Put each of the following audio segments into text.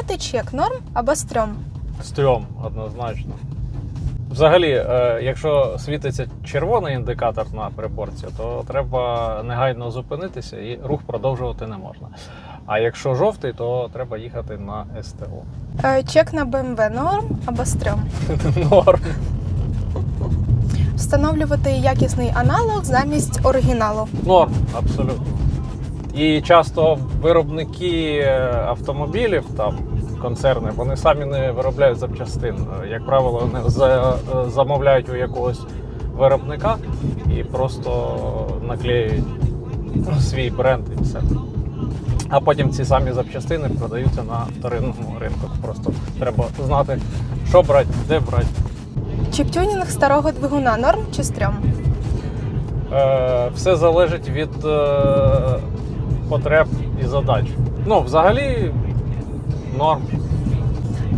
Заливати чек норм або стрьом. Стрьом, однозначно. Взагалі, е, якщо світиться червоний індикатор на приборці, то треба негайно зупинитися і рух продовжувати не можна. А якщо жовтий, то треба їхати на СТО. Е, Чек на BMW норм або стрьом. Норм. Встановлювати якісний аналог замість оригіналу. Норм, абсолютно. І часто виробники е, автомобілів, там концерни, вони самі не виробляють запчастин. Як правило, вони за- е, замовляють у якогось виробника і просто наклеюють свій бренд і все. А потім ці самі запчастини продаються на вторинному ринку. Просто треба знати, що брати, де брати. Чіп-тюнінг старого двигуна норм чи стрьом? Е, все залежить від е, потреб і задач. Ну, взагалі, норм,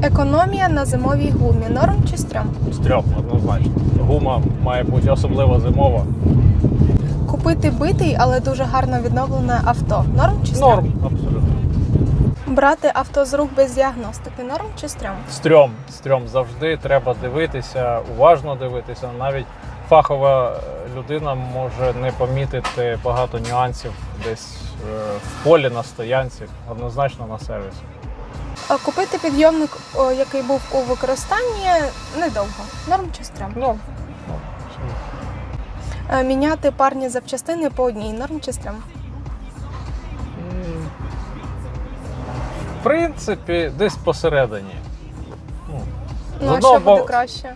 Економія на зимовій гумі норм чи стрьом? стрьом, однозначно. Гума має бути особливо зимова. Купити битий, але дуже гарно відновлене авто норм чи стрьом? Норм, абсолютно. Брати авто з рук без діагностики норм чи стрьом? Стрьом, стрьом завжди треба дивитися, уважно дивитися. Навіть фахова е, людина може не помітити багато нюансів десь е, в полі на стоянці, однозначно на сервісі. Купити підйомник, який був у використанні, недовго. Норм чи ну, абсолютно. Е, Міняти парні запчастини по одній норм чи стрьом? М, В принципі, десь посередині. Ну, Ну а що буде краще?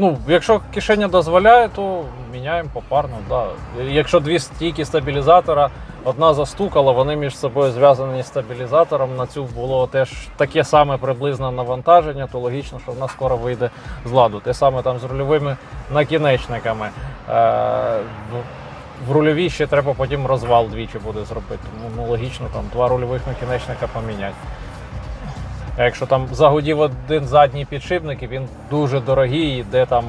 Ну, якщо кишеня дозволяє, то міняємо попарно. Да. Якщо дві стійки стабілізатора, одна застукала, вони між собою зв'язані стабілізатором. На цю було теж таке саме приблизне навантаження, то логічно, що вона скоро вийде з ладу. Те саме там з рульовими накінечниками. Е, в, рульовій ще треба потім розвал двічі буде зробити. Тому ну, логічно там два рульових накінечника поміняти. А якщо там загудів один задній підшипник, і він дуже дорогий, йде там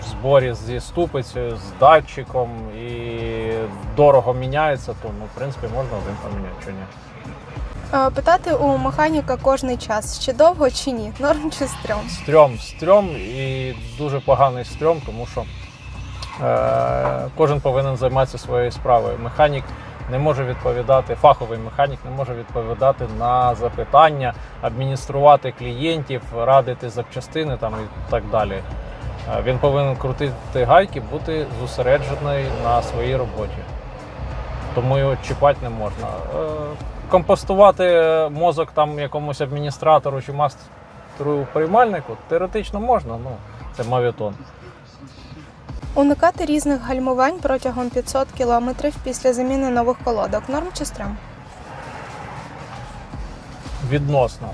в зборі зі ступицею, з датчиком і дорого міняється, то ну, в принципі можна один поміняти чи ні. Е, Питати у механіка кожний час, чи довго, чи ні? Норм чи стрьом? Стрьом, стрьом і дуже поганий стрьом, тому що е, кожен повинен займатися своєю справою. Механік не може відповідати, фаховий механік не може відповідати на запитання, адмініструвати клієнтів, радити запчастини там і так далі. Е, Він повинен крутити гайки, бути зосереджений на своїй роботі. Тому його чіпати не можна. Е, Компостувати мозок там якомусь адміністратору чи мастеру приймальнику теоретично можна, ну це мавітон. Уникати різних гальмувань протягом 500 км після заміни нових колодок. Норм чи стрьом? Відносно.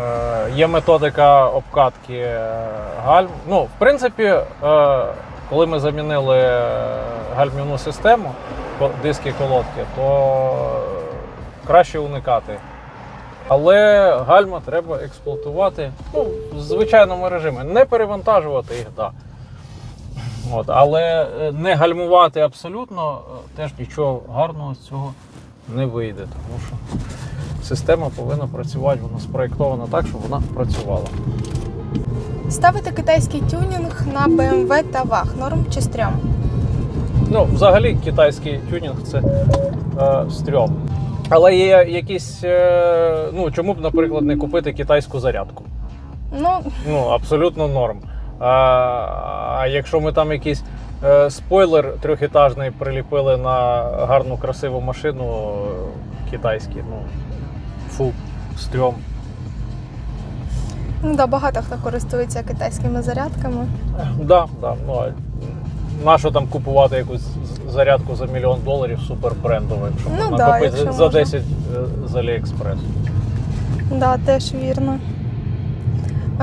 Е, є методика обкатки е, гальм. Ну, в принципі, е, коли ми замінили е, гальмівну систему, диски колодки, то краще уникати. Але гальма треба експлуатувати ну, в звичайному режимі. Не перевантажувати їх, так. От, але е, не гальмувати абсолютно е, теж нічого гарного з цього не вийде, тому що система повинна працювати, вона спроєктована так, щоб вона працювала. Ставити китайський тюнінг на BMW та VAG. Норм чи стрьом? Ну, взагалі, китайський тюнінг це е, стрьом. Але є якісь. Е, ну, чому б, наприклад, не купити китайську зарядку? Ну, Ну, абсолютно норм. А, а якщо ми там якийсь е, спойлер трьохетажний приліпили на гарну красиву машину е, китайський, ну фу, стрьом. ну да, багато хто користується китайськими зарядками. Да, да. Ну, нащо там купувати якусь зарядку за мільйон доларів супер брендову, якщо Ну да, якщо за можна. 10 е, з Аліекспрес. Да, теж вірно.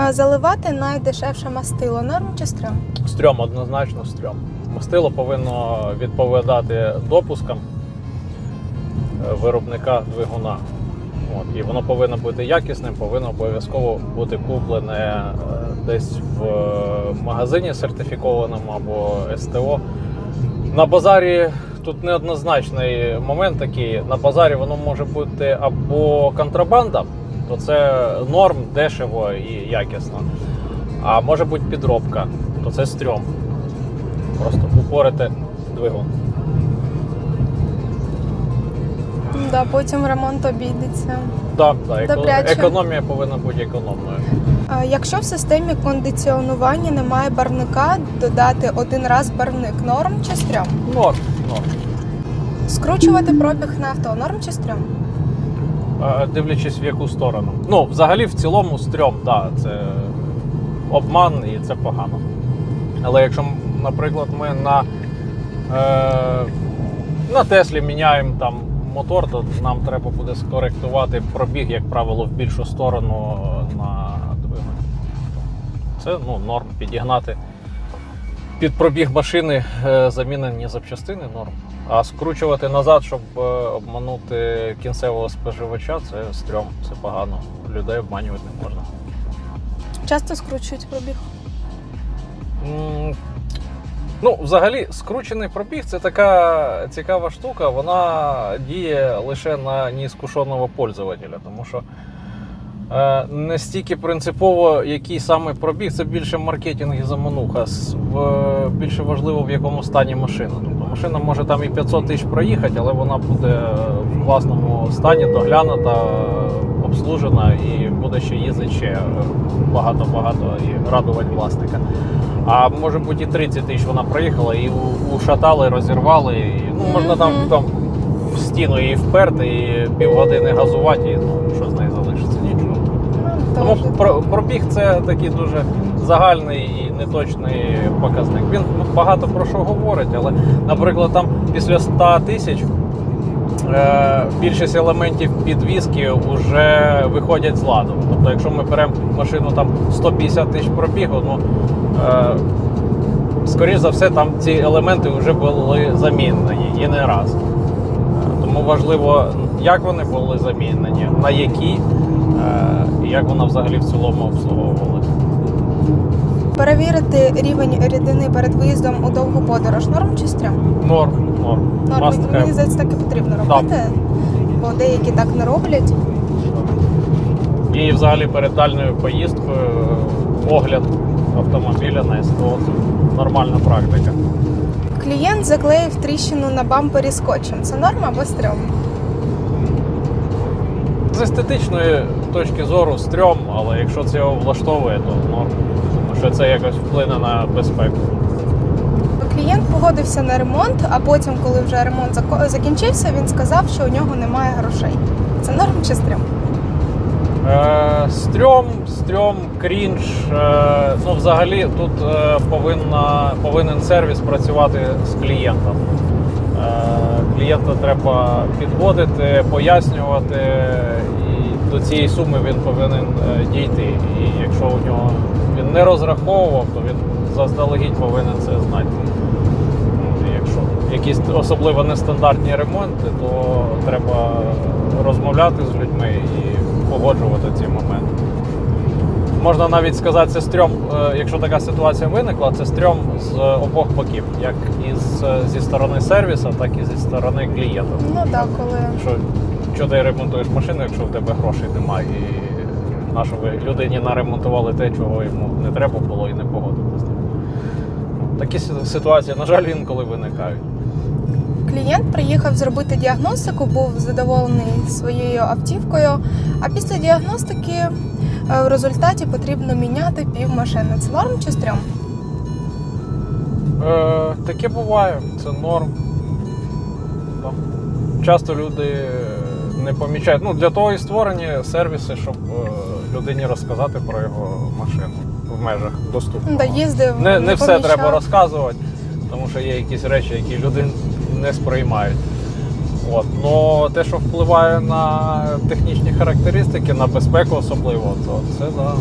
Заливати найдешевше мастило. Норм чи стрьом? Стрьом, однозначно стрьом. Мастило повинно відповідати допускам е, виробника двигуна. От, і воно повинно бути якісним, повинно обов'язково бути куплене е, десь в е, магазині сертифікованому або СТО. На базарі тут неоднозначний момент такий. На базарі воно може бути або контрабанда, то це норм, дешево і якісно. А може бути підробка, то це стрьом. Просто упорити двигун. Да, потім ремонт обійдеться. Да, да, еко- Добряче. економія повинна бути економною. А Якщо в системі кондиціонування немає барвника, додати один раз барвник норм чи стрьом? Норм, норм. Скручувати пробіг на авто норм чи стрьом? Е, Дивлячись в яку сторону. Ну, взагалі, в цілому стрьом, да, це обман і це погано. Але якщо, наприклад, ми на, е, на Теслі міняємо там мотор, то нам треба буде скоректувати пробіг, як правило, в більшу сторону на двигун. Це ну, норм підігнати. Під пробіг машини е, замінені запчастини норм. А скручувати назад, щоб е, обманути кінцевого споживача, це стрьом, це погано. Людей обманювати не можна. Часто скручують пробіг. Ну, взагалі, скручений пробіг це така цікава штука, вона діє лише на неіскушеного пользователя, тому що не стільки принципово, який саме пробіг, це більше маркетинг і замануха. Більше важливо, в якому стані машина. Тобто машина може там і 500 тисяч проїхати, але вона буде в класному стані, доглянута, обслужена і буде ще їздити ще багато-багато і радувати власника. А може бути і 30 тисяч вона проїхала, і ушатали, розірвали. І, ну, можна там, там в стіну її вперти і півгодини газувати, і ну, що з неї залишиться? Нічого. Ну, Тому про- пробіг це такий дуже загальний і неточний показник. Він багато про що говорить, але, наприклад, там після 100 тисяч е, більшість елементів підвіски вже виходять з ладу. Тобто, якщо ми беремо машину там 150 тисяч пробігу, ну е, скоріш за все, там ці елементи вже були замінені і не раз. Е, Тому важливо, як вони були замінені, на які, і як вона взагалі в цілому обслуговувалася. Перевірити рівень рідини перед виїздом у довгу подорож норм чи стрьом? Норм, норм. Норм, мені have. здається, так і потрібно робити, бо деякі так не роблять. І взагалі перед дальньою поїздкою е, огляд автомобіля на СТО це нормальна практика. Клієнт заклеїв тріщину на бампері скотчем. Це норм або стрьом? З естетичної точки зору стрьом, але якщо це його влаштовує, то норм. Тому що це якось вплине на безпеку. Клієнт погодився на ремонт, а потім, коли вже ремонт закінчився, він сказав, що у нього немає грошей. Це норм чи стрьом? Е, стрьом, стрьом, крінж. Е, ну, взагалі тут е, повинна, повинен сервіс працювати з клієнтом. Е, клієнта треба підводити, пояснювати, і до цієї суми він повинен е, дійти. І якщо у нього він не розраховував, то він заздалегідь повинен це знати. Якщо якісь особливо нестандартні ремонти, то треба розмовляти з людьми і погоджувати ці моменти. Можна навіть сказати, це стрьом, е, якщо така ситуація виникла, це стрьом з обох боків, як із, зі сторони сервіса, так і зі сторони клієнта. Ну так, коли Що, що ти ремонтуєш машину, якщо в тебе грошей немає, і на що ви людині наремонтували те, чого йому не треба було і не погодилися. Такі ситуації, на жаль, інколи виникають. клієнт приїхав зробити діагностику, був задоволений своєю автівкою. А після діагностики в результаті потрібно міняти пів машини. Це норм чи стрьом? Е, таке буває, це норм. Часто люди не помічають. Ну, для того і створені сервіси, щоб е, людині розказати про його машину в межах доступного. Да, їздив, Не, не все помічав. треба розказувати, тому що є якісь речі, які люди не сприймають. От. Но те, що впливає на технічні характеристики, на безпеку особливо, то це да.